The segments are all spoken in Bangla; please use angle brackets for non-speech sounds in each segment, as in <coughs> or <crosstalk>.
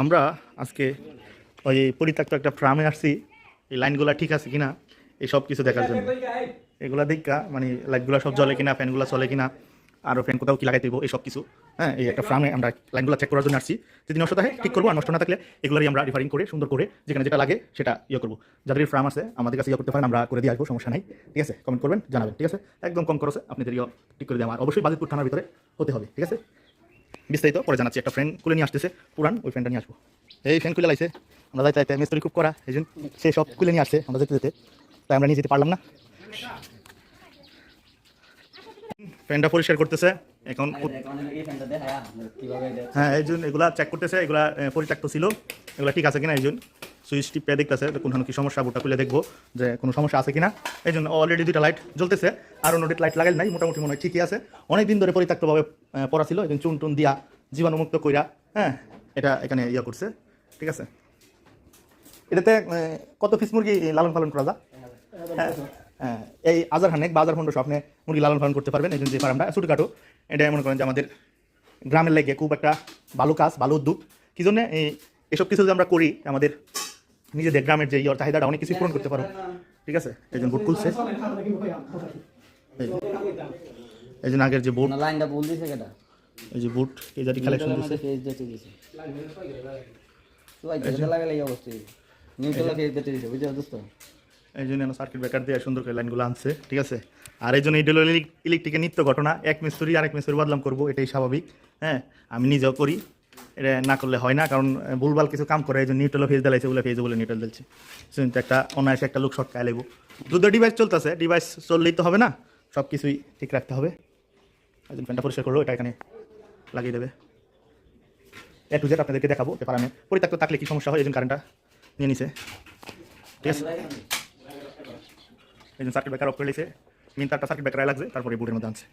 আমরা আজকে ওই পরিত্যক্ত একটা ফার্মে আসছি। এই লাইনগুলো ঠিক আছে কিনা, এই সব কিছু দেখার জন্য। এগুলা দেখা মানে লাইটগুলো সব জ্বলে কিনা, ফ্যানগুলো চলে কিনা আরও ফ্যান কোথাও কি লাগাইতে দেবো এই সব কিছু। হ্যাঁ এই একটা ফার্মে আমরা লাইনগুলো চেক করার জন্য আসছি। যদি নষ্ট থাকে, ঠিক করব, আর নষ্ট না থাকলে এগুলোরই আমরা রিফারিং করে, সুন্দর করে যেখানে যেটা লাগে সেটা ইয়ে করব। যাদের ফার্ম আছে, আমাদের কাছে ইয়ে করতে পারেন, আমরা করে দিয়ে আসব, সমস্যা নাই। ঠিক আছে কমেন্ট করবেন, জানাবেন। ঠিক আছে? একদম কম খরচে আপনাদের ইয়ে ঠিক করে দেওয়া। আর অবশ্যই বাজিতপুর থানার ভিতরে হতে হবে। ঠিক আছে? বিস্তারিত পরে জানাচ্ছি। একটা ফ্রেন্ড খুলে নিয়ে আসতেছে। পুরান ওই ফ্রেন্ডটা নিয়ে আসব। এই ফ্রেন্ড খুলে লাইছে। আমরা যাইতে যাইতে মিস্ত্রি খুব করা এই জন্য সে সব খুলে নিয়ে আসছে আমরা যেতে যেতে। তাই আমরা নিয়ে যেতে পারলাম না। ফ্যানটা পরিষ্কার করতেছে। এখন হ্যাঁ এই জন্য এগুলা চেক করতেছে এগুলা পরিত্যক্ত ছিল। এগুলা ঠিক আছে কিনা এই জন্য। সুইচ টিপে দেখতেছে কোনখানে কি সমস্যা ওটা খুলে দেখব যে কোনো সমস্যা আছে কিনা। এই জন্য অলরেডি দুইটা লাইট জ্বলতেছে আর অন্য লাইট লাগাই নাই মোটামুটি মনে হয় ঠিকই আছে। অনেক দিন ধরে পরিত্যক্তভাবে পড়া ছিল এই চুন টুন দিয়া জীবাণুমুক্ত কইরা হ্যাঁ এটা এখানে ইয়ে করছে ঠিক আছে? এটাতে কত পিস মুরগি লালন পালন করা যায়? হ্যাঁ, হ্যাঁ, এই আজার হানেক বা আজার আপনি মুরগি লালন পালন করতে পারবেন এই জন্য যে ফার্মটা ছোটোখাটো এটা মনে করেন যে আমাদের গ্রামের লেগে খুব একটা ভালো কাজ ভালো উদ্যোগ। কি জন্য এই এসব কিছু যে আমরা করি আমাদের নিজেদের গ্রামের যে ইয়র চাহিদাটা অনেক কিছু পূরণ করতে পারো। ঠিক আছে? এই জন্য বুট খুলছে। এই- জন্য আগের যে বুট লাইনটা ভুল দিছে কেটা? এই যে বুট এই জাতি কালেকশন দিচ্ছে ফেস দিতে দিছে। তো যেটা লাগালে এই। অবস্থা নিউট্রাল ফেস দিতে দিছে বুঝছ দোস্ত এই জন্য সার্কিট ব্রেকার দিয়ে সুন্দর করে লাইনগুলো আনছে ঠিক আছে? আর এই জন্য এই ডেলো ইলেকট্রিকের নিত্য ঘটনা এক মিস্ত্রি আর এক মিস্ত্রি বদলাম করব এটাই স্বাভাবিক হ্যাঁ? আমি নিজেও করি এটা না করলে হয় না কারণ ভুলভাল কিছু কাম করে এই নিউট্রাল ফেজ দিলাইছে বলে ফেজ বলে নিউট্রাল দিচ্ছে কিন্তু একটা অনায়াসে একটা লোক শর্টকায় লেবো দুটো ডিভাইস চলতেছে ডিভাইস চললেই তো হবে না সব কিছুই ঠিক রাখতে হবে। এই জন্য ফ্যানটা পরিষ্কার করল এটা এখানে লাগিয়ে দেবে। এ টু জেড আপনাদেরকে দেখাবো পেপার আমি। পরিত্যক্ত থাকলে কি সমস্যা হয় এই কারেন্টটা নিয়ে নিছে। ঠিক আছে? এই জন্য সার্কিট ব্রেকার অফ করে নিছে মেন তারটা সার্কিট ব্রেকার লাগছে তারপরে বোর্ডের মধ্যে আনছে।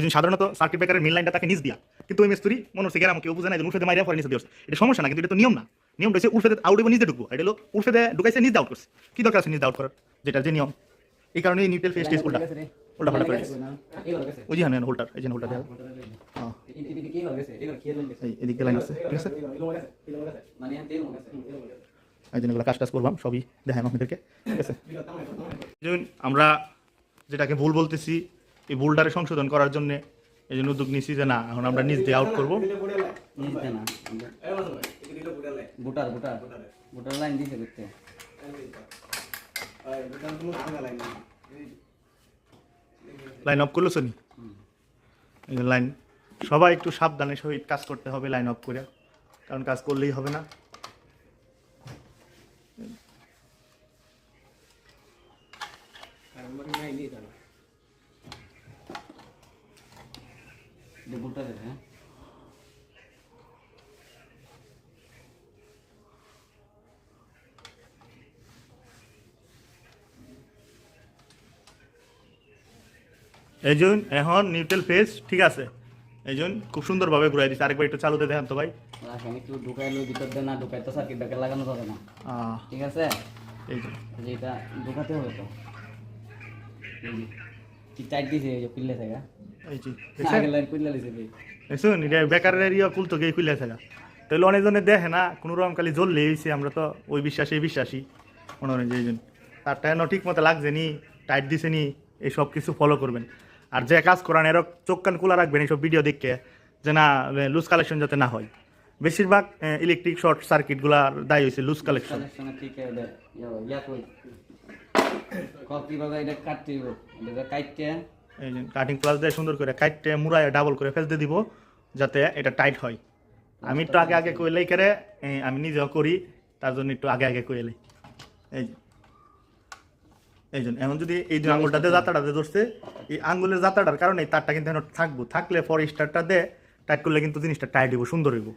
জন্য সাধারণত সার্কিট ব্রেকারের মেন লাইনটা তাকে নিচ দিয়া। কিন্তু ওই মিস্ত্রি মনে হচ্ছে গেরাম কেউ বুঝে না যে উল্ফেদে মাইরা পরে নিচে দিয়েছে এটা সমস্যা না কিন্তু এটা তো নিয়ম না। নিয়ম রয়েছে উল্ফেদে আউট এবং নিচে ঢুকবো। এটা হলো উল্ফেদে ঢুকাইছে নিচ আউট করছে। কি দরকার আছে নিচ আউট করার? যেটা যে নিয়ম। এই কারণে এই নিউট্রাল ফেস টেস্ট উল্টা উল্টা পাল্টা করে। ওই যে হ্যাঁ হোল্ডার এই যে হোল্ডার দেওয়া। হ্যাঁ। এদিকে লাইন আছে ঠিক আছে? এই জন্য এগুলো কাজ টাজ করলাম সবই দেখাই আপনাদেরকে ঠিক আছে? আমরা যেটাকে ভুল বলতেছি এই ভুলটারে সংশোধন করার জন্য এই জন্য উদ্যোগ নিচ্ছি যে না এখন আমরা নিজ দিয়ে আউট করব। নিতে না বুটার বুটার বুটার লাইন দিছে করতে। লাইন অফ করল শনি এই লাইন সবাই একটু সাবধানে সহিত কাজ করতে হবে লাইন অফ করে। কারণ কাজ করলেই হবে না। বুটার হ্যাঁ। এই জন্য এখন নিউট্রাল ফেস ঠিক আছে? এই জন্য খুব সুন্দরভাবে ঘুরাই দিচ্ছে আরেকবার একটু চালুতে দেখান তো ভাই। রাসায়নিক একটু ঢুকাইলো ভিতর দিয়ে না ঢুকাই তো সার্কিট ব্রেকার লাগানো যাবে না। ঠিক আছে? এই যে। এই যে এটা ঢুকাতে হবে তো। এই যে কি টাইট দিছে এই যে পিল্লে থেকে এই যে আগে লাইন পিল্লে লিছে ভাই শুন এটা বেকারের কুল তো গিয়ে খুলে থাকা তাহলে অনেকজনে দেখে না কোনো রকম খালি জ্বললে হয়েছে আমরা তো ওই বিশ্বাসে বিশ্বাসী মনে হয় যে এই জন্য ঠিক মতো লাগছে নি টাইট দিছে নি এই সব কিছু ফলো করবেন আর যে কাজ করান এরকম চোখ কান খোলা রাখবেন এইসব ভিডিও দেখে যে না লুজ কালেকশন যাতে না হয় বেশিরভাগ ইলেকট্রিক শর্ট সার্কিটগুলার দায়ী হয়েছে লুজ কালেকশন কপি বাবা এটা কাটতে দিব এটা কাটতে এই যে কাটিং প্লাস দিয়ে সুন্দর করে কাটতে মুড়ায় ডাবল করে ফেলতে দিব যাতে এটা টাইট হয়। আমি একটু আগে আগে কইলেই করে আমি নিজেও করি তার জন্য একটু আগে আগে কইলেই এই যে। এই জন্য এখন যদি এই যে আঙুলটাতে জাতাটাতে ধরছে এই আঙ্গুলের জাতাটার কারণে এই তারটা কিন্তু এখন থাকব। থাকলে পরে স্টারটা দে টাইট করলে কিন্তু জিনিসটা টাইট হইব সুন্দর হইব।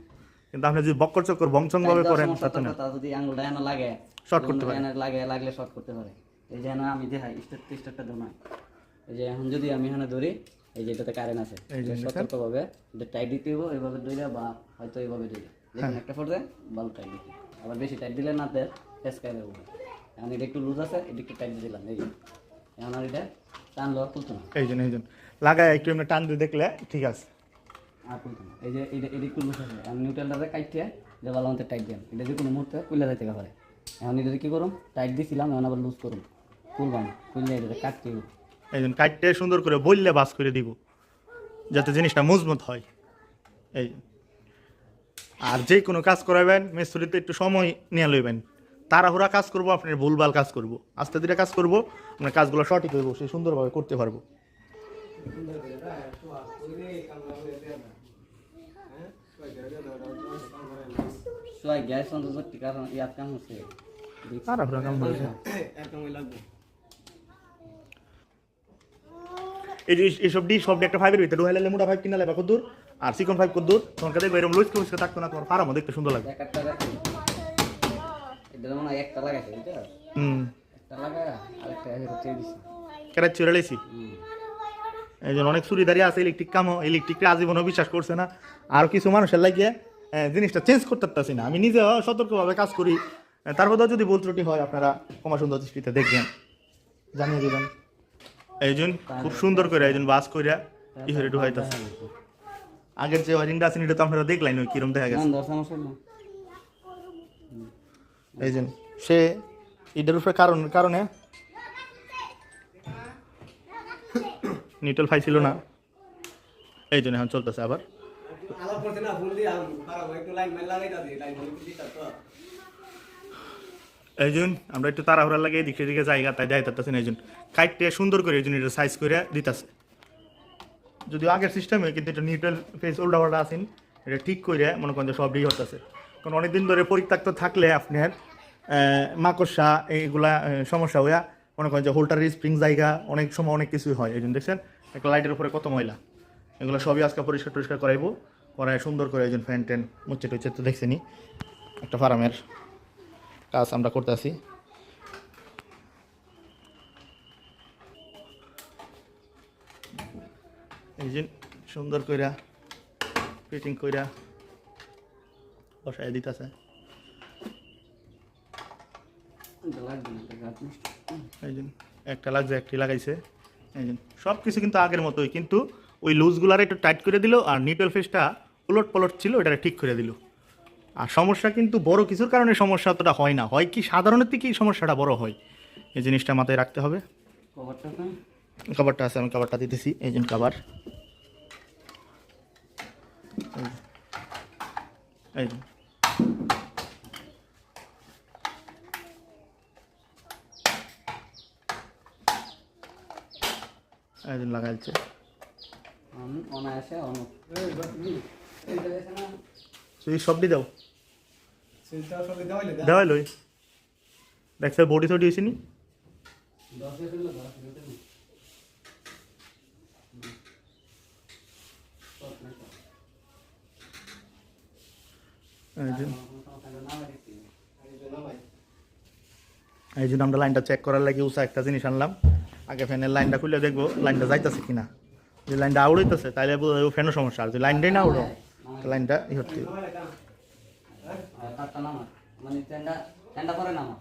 কিন্তু আপনি যদি বক্কর চক্কর বংচং ভাবে করেন তাতে না। যদি আঙ্গুলটা এনে লাগে। Short করতে পারে। লাগে লাগলে শর্ট করতে পারে। এই যে এখানে আমি দেখাই স্টার স্টারটা দাও না। এই যে এখন যদি আমি এখানে ধরি এই যে এটাতে কারেন্ট আছে এই যে সতর্ক ভাবে এটা টাইট দিতে হবে এইভাবে ধরে বা হয়তো এইভাবে ধরে হ্যাঁ। যেখানে একটা ফোর দেয় বাল্ব টাইট দিতে আবার বেশি টাইট দিলে না দেয় ফেসকাই দেবো এখন এটা একটু লুজ আছে এটা একটু টাইট দিয়ে দিলাম এই এখন আর এটা টানলো আর তুলতো না। এই জন্য এই জন্য। লাগায় একটু এমনি টান দিয়ে দেখলে ঠিক আছে। আর খুলতো না। এই যে এটা এটি খুলবো শেষে আমি নিউট্রালটারে কাটতে যে ভালো মতো টাইট দিলাম এটা যে কোনো মুহূর্তে খুলে যাইতে পারে। এখন এটা কি করুম? টাইট দিছিলাম এখন আবার লুজ করুম। খুলবাম খুললে এটা কাটতে হবে। এই জন্য কাটতে সুন্দর করে বললে বাস করে দিব যাতে জিনিসটা মজবুত হয়। এই আর যে কোনো কাজ করাবেন মিস্ত্রিতে একটু সময় নিয়ে লইবেন। তাড়াহুড়া কাজ করব আপনার ভুলভাল কাজ করব। আস্তে ধীরে কাজ করব আপনার কাজগুলো সঠিক হইব সে সুন্দরভাবে করতে পারব। তাড়াহুড়া কাম হয়েছে <coughs> এই এইসব ডি সব একটা ফাইভের ভিতরে। ডুহাইলে মোটা ফাইভ কিনা লেবা কদ্দুর আর চিকন ফাইভ কদ্দুর। তোমার কাছে এরকম লুচকে লুচকে থাকতো না তোমার ফার্মও দেখতে সুন্দর লাগবে একটা লাগাইছে হুম। একটা লাগায় আরেকটা এই জন্য অনেক চুরিদারি আছে ইলেকট্রিক কামও ইলেকট্রিক আজীবনও বিশ্বাস করছে না। আর কিছু মানুষের লাগিয়ে জিনিসটা চেঞ্জ করতে পারতেছি না। আমি নিজেও সতর্কভাবে কাজ করি। তারপরেও যদি ভুল ত্রুটি হয় আপনারা ক্ষমা সুন্দর দৃষ্টিতে দেখবেন। জানিয়ে দেবেন। এই জন্য খুব সুন্দর করে এই জন্য বাস কইরা ই হয়ে ঢুকাইতেছে। আগের যে ওয়ারিংটা আছে এটা তো আপনারা দেখলেন ওই কিরম দেখা গেছে। দশ সমস্যা না। এই জন্য সে এটার উপরে কারণ কারণে নিউট্রাল পাইছিল না। এই জন্য এখন চলতেছে আবার। আলাপ করতে না ফুল দিয়ে একটু লাইন মেল লাগাইতা দিই লাইন দিতা তো? এই জন্য আমরা একটু তাড়াহুড়া লাগে এদিকে এদিকে জায়গা তাই যাই তারতেছে এই জন্য কাইটে সুন্দর করে এই জন্য এটা সাইজ করে দিতেছে। যদিও আগের সিস্টেমে কিন্তু এটা নিউট্রাল ফেস উল্টা পাল্টা আছেন, এটা ঠিক করে মনে করেন যে সব ডি হতেছে। কারণ অনেকদিন ধরে পরিত্যক্ত থাকলে আপনার মাকড়সা এইগুলা সমস্যা হইয়া মনে করেন যে হোল্টার স্প্রিং জায়গা অনেক সময় অনেক কিছুই হয়। এই জন্য দেখছেন, একটা লাইটের উপরে কত ময়লা। এগুলো সবই আজকে পরিষ্কার টরিষ্কার করাইবো, করায় সুন্দর করে এই জন্য ফ্যান ট্যান মুচ্ছে টুচ্ছে তো দেখছেনি একটা ফার্মের কাজ আমরা করতে আসি এই সুন্দর কইরা ফিটিং কইরা বসায় এই যে একটা লাগছে, একটি লাগাইছে। এই সব কিছু কিন্তু আগের মতোই, কিন্তু ওই লুজগুলার একটু টাইট করে দিল আর নিউট্রাল ফেসটা উলট পলট ছিল ওটা ঠিক করে দিল। আর সমস্যা কিন্তু বড় কিছুর কারণে সমস্যা অতটা হয় না। হয় কি সাধারণত কি সমস্যাটা বড় হয়। এই জিনিসটা মাথায় রাখতে হবে। কভারটা খাবারটা আছে আমি খাবারটা দিতেছি। এই জন্য খাবার এই যে। লাগাইছে সুইচ সবটি দাও সেটা সব দেওয়াইলে দা দেওয়াই লই। দেখছে বডি থডি হয়েছে নি। দশ মিনিট হলো দশ মিনিট হলো এই জন্য আমরা লাইনটা চেক করার লাগে, উষা একটা জিনিস আনলাম। আগে ফ্যানের লাইনটা খুলে দেখব লাইনটা যাইতেছে কিনা। যে লাইনটা আউড়াইতেছে বোঝা ফ্যানের সমস্যা, আর যদি লাইনটাই না উড়ো লাইনটা ই হচ্ছে। তারটা নামা মানে টেন্ডা টেন্ডা করে নামা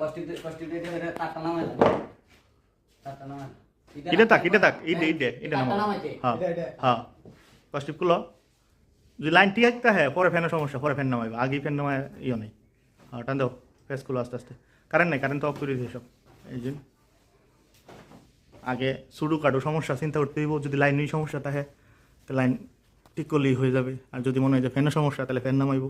কষ্টি কষ্টি দিয়ে তারটা তারটা হ্যাঁ হ্যাঁ। কষ্টিপ খুলো। যদি লাইন ঠিক একটা হ্যাঁ পরে ফ্যানের সমস্যা পরে ফ্যান নামাইবা। আগেই ফ্যান নামায় ইয়ে নেই। হ্যাঁ টান দাও। ফেস খুলো আস্তে আস্তে। কারেন্ট নেই কারেন্ট তো অফ করে দিয়ে সব। এই জিন আগে সুডু কাটু সমস্যা চিন্তা করতে হইব। যদি লাইন নিয়ে সমস্যা থাকে তো লাইন ঠিক করলেই হয়ে যাবে। আর যদি মনে হয় যে ফ্যানের সমস্যা তাহলে ফ্যান নামাইব।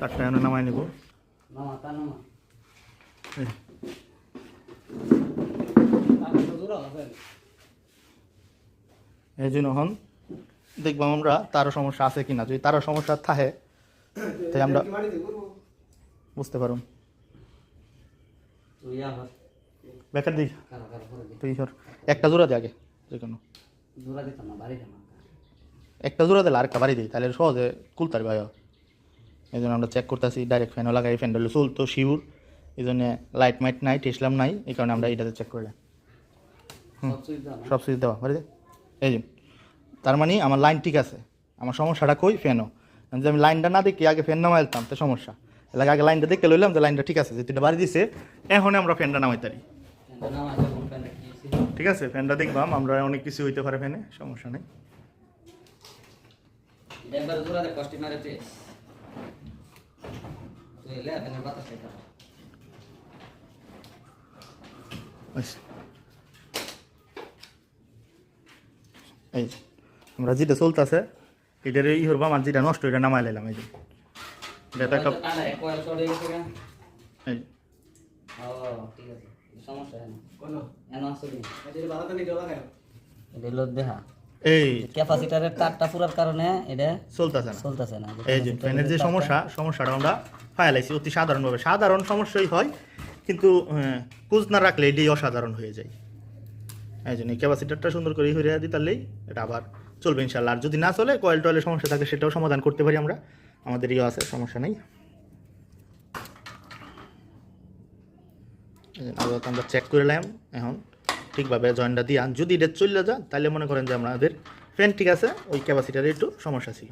তারটা এনে নামাই নেব। এই জন্য হন দেখবাম আমরা তারও সমস্যা আছে কিনা। যদি তারও সমস্যা থাকে তাই আমরা বুঝতে পারুন বেকার দিই। তুই ধর একটা জোড়া দে আগে যে কোনো। দূরা দিতাম না বাড়ি একটা জোড়া দিলে আরেকটা বাড়ি দিই তাহলে সহজে কুলতার ভাই এই জন্য আমরা চেক করতেছি ডাইরেক্ট ফ্যানও লাগাই ফ্যান হলে চলতো শিউর এই জন্য লাইট মাইট নাই টেসলাম নাই এই কারণে আমরা এটাতে চেক করলাম সব সুইচ দেওয়া বাড়িতে এই যে তার মানে আমার লাইন ঠিক আছে আমার সমস্যাটা কই? ফ্যানও যে আমি লাইনটা না দেখি আগে ফ্যান নামাইতাম তো সমস্যা। এলাকা আগে লাইনটা দেখতে লইলাম যে লাইনটা ঠিক আছে যে দুইটা বাড়ি দিছে এখন আমরা ফ্যানটা নামাই ঠিক আছে ফ্যানটা দেখবাম আমরা অনেক কিছু হইতে পারে ফ্যানে সমস্যা নেই। আচ্ছা। এই আমরা যেটা চলতেছে এটার ই হরবাম আর যেটা নষ্ট এটা নামাই লাইলাম এই যে এটা একটা। এই ঠিক আছে। সমস্যা হয় না। কোনো এন আছে কি? যদি ভালো তো নিজে লাগায় এটা হলো দেহা। এই ক্যাপাসিটারের তারটা পুরার কারণে এটা চলতেছে না। চলতেছে না। এই যে ফ্যানের যে সমস্যা সমস্যাটা আমরা অতি সাধারণভাবে। সাধারণ সমস্যাই হয় কিন্তু কুজ না রাখলে এটাই অসাধারণ হয়ে যায়। এই জন্য ক্যাপাসিটারটা সুন্দর করে হয়ে দিতালেই এটা আবার চলবে ইনশাল্লাহ। আর যদি না চলে কয়েল টয়েলের সমস্যা থাকে সেটাও সমাধান করতে পারি আমরা। আমাদের ইয়ে আছে সমস্যা নেই এই যে আপাতত আমরা চেক করে নিলাম। এখন ঠিকভাবে জয়েন্টটা দিয়া যদি এটা চলে যায় তাহলে মনে করেন যে আমাদের ফ্যান ঠিক আছে ওই ক্যাপাসিটারে একটু সমস্যা ছিল।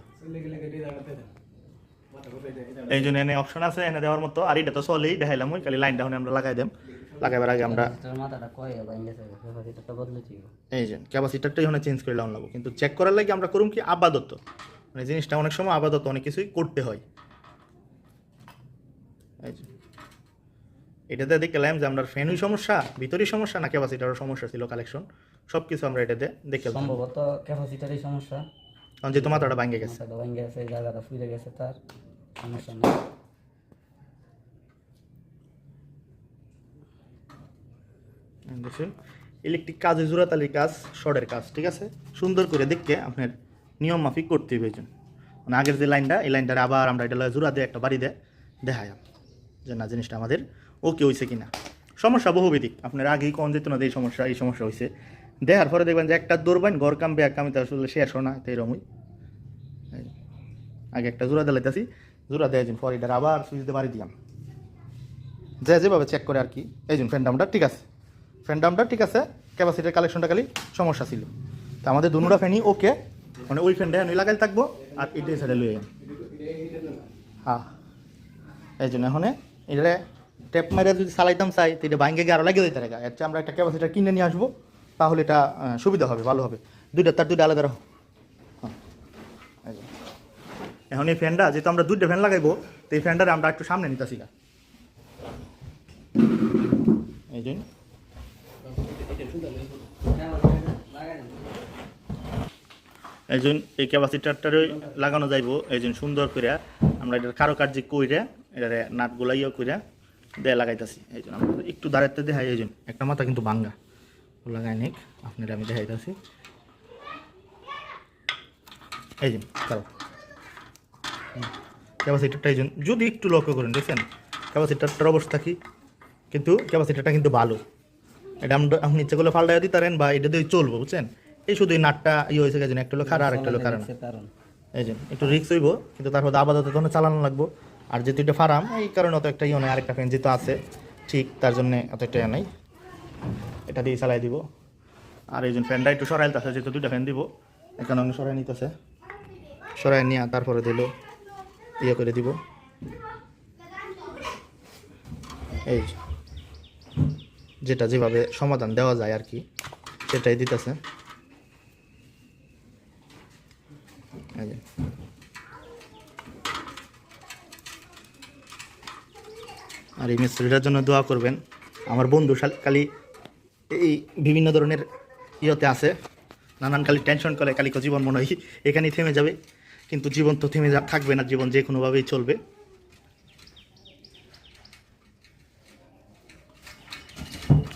এই জন্য এনে অপশন আছে এনে দেওয়ার মতো। আর এটা তো চলেই দেখাইলাম ওই খালি লাইনটা আমরা লাগাই দেম। লাগাইবার আগে আমরা ক্যাপাসিটারের এই যে ক্যাপাসিটারটাই ওখানে চেঞ্জ করে লাগানো লাগবো। কিন্তু চেক করার লাগে আমরা করুম কি আপাতত। মানে জিনিসটা অনেক সময় আপাতত অনেক কিছুই করতে হয়। এই যে। এটাতে দেখলাম যে আমরা ফ্যানই সমস্যা ভিতরেই সমস্যা না ক্যাপাসিটারও সমস্যা ছিল কালেকশন সব কিছু আমরা এটাতে দেখে সম্ভবত ক্যাপাসিটারই সমস্যা। কারণ যেহেতু মাথাটা ভাঙে গেছে। বাইন গেছে জায়গাটা ফুলে গেছে তার সমস্যা নেই। দেখুন ইলেকট্রিক কাজে জোড়াতালি কাজ শর্টের কাজ ঠিক আছে? সুন্দর করে দেখকে আপনার নিয়ম মাফিক করতে হবে এই মানে আগের যে লাইনটা এই লাইনটা আবার আমরা এটা জোড়া দিয়ে একটা বাড়ি দিয়ে দেখায় যে না জিনিসটা আমাদের ওকে হয়েছে কিনা? সমস্যা বহুবিধিক আপনার আগেই কোন যেত না এই সমস্যা এই সমস্যা হয়েছে দেখার পরে দেখবেন যে একটা দৌড়বেন ঘর কামবে এক কামিতে আসলে শেষ না, তো এরকমই আগে একটা জোড়া দিলাইতেছি, জোড়া দেয় পরে এটার আবার সুইচ দিয়ে বাড়ি দিলাম যে যেভাবে চেক করে আর কি। এই জন্য ফ্যান্ডামটা ঠিক আছে। ফ্যান্ডামটা ঠিক আছে ক্যাপাসিটির কালেকশনটা খালি সমস্যা ছিল। তো আমাদের দুনুরা ফ্যানই ওকে মানে ওই ফ্যানটা আমি লাগাই থাকব, আর এটা সাইডে লুয়ে হ্যাঁ এই জন্য এখন এটা ট্যাপ মেরে যদি চালাইতাম চাই, তো এটা গিয়ে আরও লাগিয়ে দিতে এর চেয়ে আমরা একটা ক্যাপাসিটার কিনে নিয়ে আসব, তাহলে এটা সুবিধা হবে, ভালো হবে। দুইটা, তার দুইটা আলাদা রাখো। হ্যাঁ। এখন এই ফ্যানটা যেহেতু আমরা দুইটা ফ্যান লাগাইবো, তো এই ফ্যানটারে আমরা একটু সামনে নিতেছি না এই জন্য এই জন্য এই ক্যাপাসিটারটারই লাগানো যাইব, এই জন্য সুন্দর করে আমরা এটার কারুকার্য কইরে, এটারে নাটগুলা ইয়ে কইরে দেয়া লাগাইতেছি এই জন্য একটু দাঁড়াতে দেখাই এই জন্য। একটা মাথা কিন্তু ভাঙ্গা। ও লাগাই নিক আপনারা আমি দেখাইতেছি। এই জন্য কারও ক্যাপাসিটারটা এই জন্য যদি একটু লক্ষ্য করেন দেখছেন? ক্যাপাসিটারটার অবস্থা কি? কিন্তু ক্যাপাসিটারটা কিন্তু ভালো। এটা আপনি ইচ্ছে করলে পাল্টাই দিতে পারেন বা এটা দিয়ে চলবো বুঝছেন? এই শুধু এই নাটটা ইয়ে হয়েছে গেছে একটা হলো খারা আর একটা হলো খারা না এই যে একটু রিক্স হইব কিন্তু তারপর আপাতত তখন চালানো লাগবো। আর যেহেতু এটা ফার্ম, এই কারণে অত একটা ইয়ে নেই, আরেকটা ফ্যান যেহেতু আছে, ঠিক তার জন্য অত একটা ইয়ে নাই। এটা দিয়ে চালাই দিব। আর এই জন্য ফ্যানটা একটু সরাইতে আছে যেহেতু দুইটা ফ্যান দিব। এখানে অনেক সরাই নিতেছে। সরাই নিয়ে তারপরে দিল ইয়ে করে দিব। এই যেটা যেভাবে সমাধান দেওয়া যায় আর কি, সেটাই দিতেছে। এই আর এই মিস্ত্রিটার জন্য দোয়া করবেন। আমার বন্ধু খালি এই বিভিন্ন ধরনের ইয়েতে আছে। নানান কালি টেনশন করে কালি কো জীবন মনে হয় এখানেই থেমে যাবে। কিন্তু জীবন তো থেমে যা- থাকবে না জীবন যে কোনোভাবেই চলবে।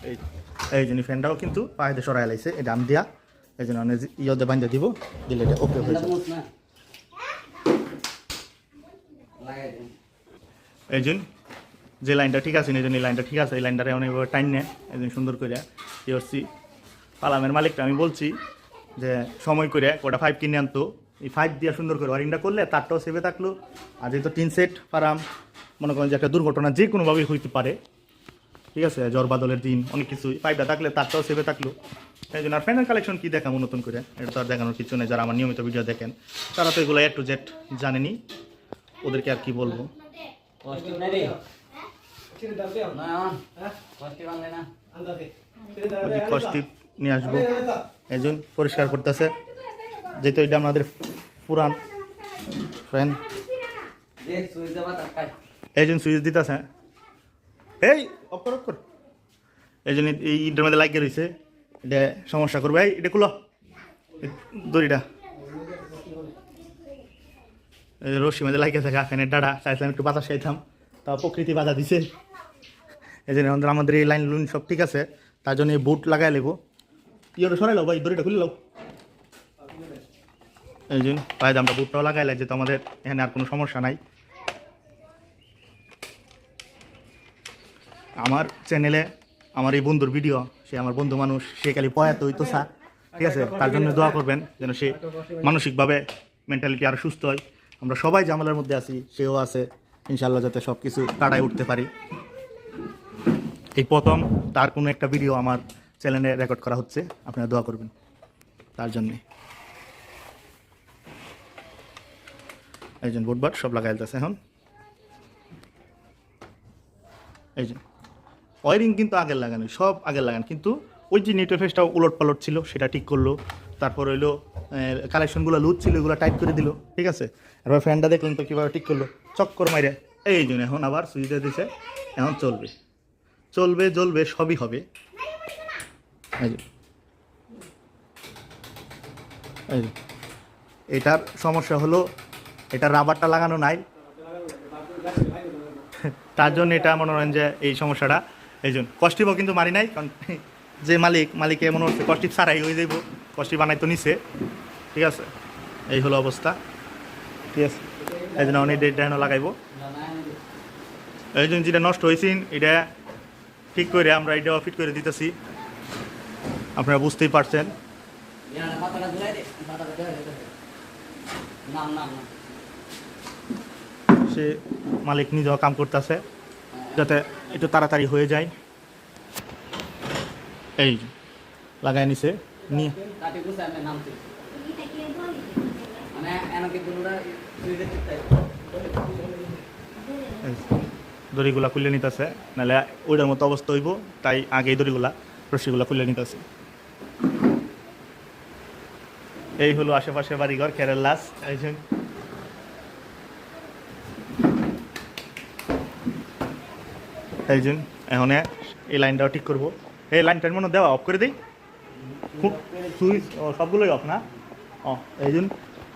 এই এই জন্য ফ্যানটাও কিন্তু পায়েতে সরাই লাইছে এটা আমি দিয়া। এই জন্য আমি ইয়েতে বান্ধে দিব দিলে এটা ওকে হয়ে যাবে। এই জন্য যে লাইনটা ঠিক আছে এই জন্য এই লাইনটা ঠিক আছে, এই লাইনটারে অনেকভাবে টাইম নেয় এই জন্য সুন্দর করে ইয়ে করছি পালামের মালিকটা, আমি বলছি যে সময় করে ওটা ফাইভ কিনে আনতো, এই ফাইভ দিয়ে সুন্দর করে ওয়ারিংটা করলে তারটাও সেভে থাকল। আর যেহেতু টিন সেট পারাম, মনে করেন যে একটা দুর্ঘটনা যে কোনোভাবেই হইতে পারে, ঠিক আছে, জ্বর বাদলের দিন, অনেক কিছুই পাইপটা থাকলে তারটাও সেভে থাকল। এই জন্য আর ফ্যানের কালেকশন কী দেখাবো নতুন করে, এটা তো আর দেখানোর কিছু নেই, যারা আমার নিয়মিত ভিডিও দেখেন, তারা তো এগুলো একটু জেট জানেনি, ওদেরকে আর কি বলব? কষ্টিপ হ্যাঁ? কষ্টিপ নিয়ে আসব। একজন পরিষ্কার করতেছে। যেহেতু এটা আমাদের পুরান একজন সুইচ দিতেছে। এই অফ কর এই জন্য এই ইটের মধ্যে লাগিয়ে রয়েছে এটা সমস্যা করবে। এই এটা খুলো। দড়িটা। রশ্মি মধ্যে লাগিয়ে থাকে ফ্যানের ডাটা চাইছিলাম একটু বাতাস খাইতাম। তা প্রকৃতি বাধা দিছে। এই জন্য আমাদের এই লাইন লুন সব ঠিক আছে, তার জন্য এই বুট লাগাই লেবো। ইয়েটা সরাই লো ভাই, দড়িটা খুলে লাও। এই জন্য ভাই আমরা বুটটাও লাগাই লাগে তো আমাদের এখানে আর কোনো সমস্যা নাই। আমার চ্যানেলে আমার এই বন্ধুর ভিডিও সে আমার বন্ধু মানুষ, সে খালি পয়াত হইতো স্যার, ঠিক আছে? তার জন্য দোয়া করবেন যেন সে মানসিকভাবে মেন্টালিটি আরও সুস্থ হয়। আমরা সবাই জামালের মধ্যে আছি, সেও আছে ইনশাল্লাহ যাতে সব কিছু কাটায় উঠতে পারি। এই প্রথম, তার কোনো একটা ভিডিও আমার চ্যানেলে রেকর্ড করা হচ্ছে। আপনারা দোয়া করবেন তার জন্যে। এই যে বুটবার সব লাগাই দিতেছে এখন। এই যে ওয়ারিং কিন্তু আগের লাগানো, সব আগের লাগান। কিন্তু ওই যে নেটের ফেসটা উলট পালট ছিল, সেটা ঠিক করল। তারপর হইল কালেকশনগুলো লুজ ছিল, এগুলো টাইট করে দিল, ঠিক আছে? এবার ফ্যানটা দেখলেন তো কীভাবে ঠিক করল? চক্কর মাইরে। এই জন্য এখন আবার সুইচ দিয়ে দিছে, এখন চলবে। চলবে জ্বলবে সবই হবে। এটার সমস্যা হলো এটা রাবারটা লাগানো নাই। তার জন্য এটা মনে করেন যে এই সমস্যাটা। এই জন্য কস্টিপও কিন্তু মারি নাই কারণ যে মালিক মালিকে মনে হচ্ছে কস্টিপ ছাড়াই হয়ে যাইব কস্টিপ বানাই তো নিছে। ঠিক আছে? এই হলো অবস্থা। ঠিক আছে? এই জন্য অনেক ডেট লাগাইবো। এই জন্য যেটা নষ্ট হয়েছে এটা ঠিক করে আমরা এটাও ফিট করে দিতেছি। আপনারা বুঝতেই পারছেন। সে মালিক নিজেও কাম করতেছে যাতে একটু তাড়াতাড়ি হয়ে যায়। এই লাগাই নিছে নিয়ে। এই দড়িগুলা খুলে নিতেছে নাহলে ওইটার মতো অবস্থা হইব তাই আগে এই দড়িগুলা রশিগুলা খুলে নিতেছে। এই হলো আশেপাশে বাড়িঘর কেরালাস এই যে এই এখন এই লাইনটাও ঠিক করব। এই লাইনটার মনে দেওয়া অফ করে দিই। সুইচ ও সবগুলোই অফ না? ও এই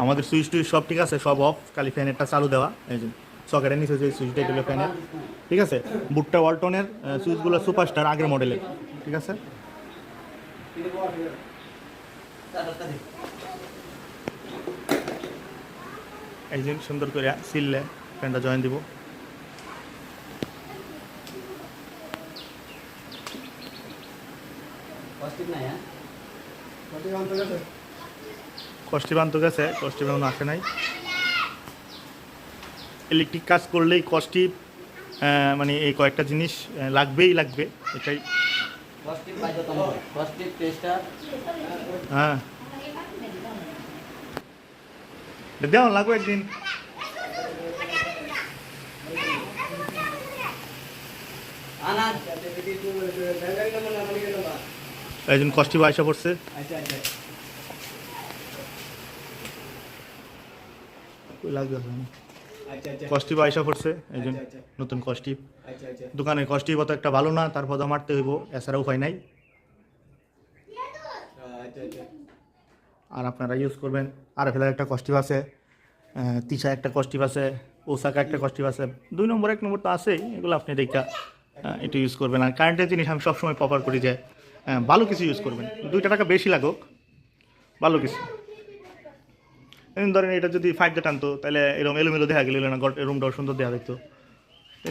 আমাদের সুইচ টুইচ সব ঠিক আছে সব অফ খালি ফ্যানেরটা চালু দেওয়া। এই জন্য সকেটের নিচে যে সুইচটা এগুলো ফ্যানের। ঠিক আছে? বুটটা ওয়ালটনের সুইচগুলো সুপারস্টার আগের মডেলের ঠিক আছে? এই জন্য সুন্দর করে সিললে ফ্যানটা জয়েন দিব। কষ্টিপ নাই হ্যাঁ? কষ্টি বান্ত গেছে? কষ্টি বান্ত আসে নাই। ইলেকট্রিক কাজ করলেই কষ্টি মানে এই কয়েকটা জিনিস লাগবেই লাগবে, এটাই। হ্যাঁ। দেওয়া লাগবে একদিন। একজন কষ্টি পয়সা পড়ছে। লাগবে আচ্ছা কষ্টি পয়সা পড়ছে একজন আচ্ছা, আচ্ছা। নতুন কষ্টি আচ্ছা দোকানের কষ্টি অত একটা ভালো না তারপর মারতে হইব এছাড়া উপায় নাই। আর আপনারা ইউজ করবেন আর ফেলার একটা কস্টিপ আছে তিশা একটা কস্টিপ আছে ওসাকা একটা কস্টিপ আছে দুই নম্বর এক নম্বর তো আছেই এগুলো আপনি দেখা একটু ইউজ করবেন। আর কারেন্টের জিনিস আমি সবসময় প্রপার করি যে ভালো কিছু ইউজ করবেন। দুইটা টাকা বেশি লাগুক ভালো কিছু। ধরেন এটা যদি ফাইভ টানতো, তাহলে এরকম এলোমেলো দেখা গেল না রুমটাও সুন্দর দেখা দেখতো।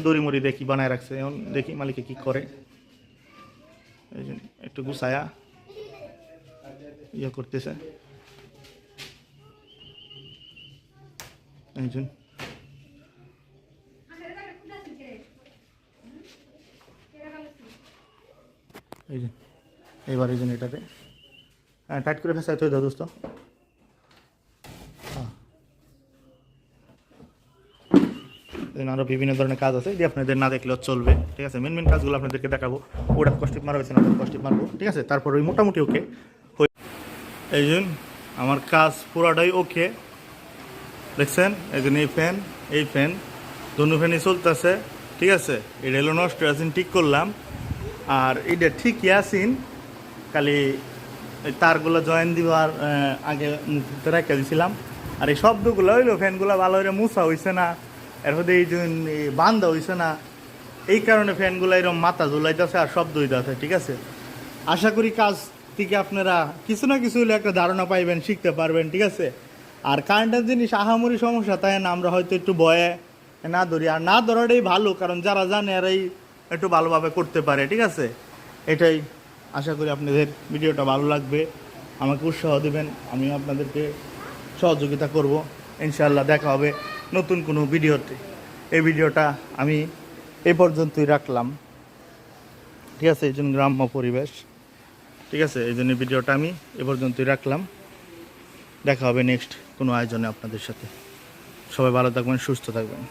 দড়ি মড়ি দেখি, বানায় রাখছে। এখন দেখি মালিকে কী করে। এই একটু গুছায়া ইয়ে করতেছে। একজন এই এইবার এই জন্য এটাতে। হ্যাঁ টাইট করে ফেসাই তো দাও দোস্ত। হ্যাঁ। এখানে আরও বিভিন্ন ধরনের কাজ আছে যে আপনাদের না দেখলেও চলবে। ঠিক আছে মেন মেন কাজগুলো আপনাদেরকে দেখাবো। ওটা কষ্টিপ মারা হয়েছে না কষ্টিপ মারবো। ঠিক আছে, তারপর ওই মোটামুটি ওকে এই জন্য আমার কাজ পুরাটাই ওকে দেখছেন? এই জন্য এই ফ্যান এই ফ্যান দুনো ফ্যানই চলতেছে। ঠিক আছে, এটা হলো নষ্ট আছেন ঠিক করলাম। আর এটা ঠিকই আছেন খালি এই তারগুলো জয়েন দিবার আগে রেখে দিছিলাম। আর এই শব্দগুলো হইল ফ্যানগুলো ভালো করে মুছা হইছে না। এর মধ্যে এই বান্ধা হইছে না, এই কারণে ফ্যানগুলো এরকম মাথা ঝুলাইতেছে আর শব্দ হইতেছে, ঠিক আছে? আশা করি কাজ থেকে আপনারা কিছু না কিছু হলে একটা ধারণা পাইবেন, শিখতে পারবেন, ঠিক আছে? আর কারেন্টের জিনিস আহামরি সমস্যা, তাই না, আমরা হয়তো একটু ভয়ে না ধরি। আর না ধরাটাই ভালো, কারণ যারা জানে এরাই একটু ভালোভাবে করতে পারে, ঠিক আছে? এটাই আশা করি আপনাদের ভিডিওটা ভালো লাগবে। আমাকে উৎসাহ দেবেন আমি আপনাদেরকে সহযোগিতা করব। ইনশাআল্লাহ দেখা হবে। নতুন কোনো ভিডিওতে। এই ভিডিওটা আমি এ পর্যন্তই রাখলাম। ঠিক আছে, এই জন্য গ্রাম্য পরিবেশ। ঠিক আছে, এই জন্য ভিডিওটা আমি এ পর্যন্তই রাখলাম। দেখা হবে নেক্সট কোনো আয়োজনে আপনাদের সাথে। সবাই ভালো থাকবেন, সুস্থ থাকবেন।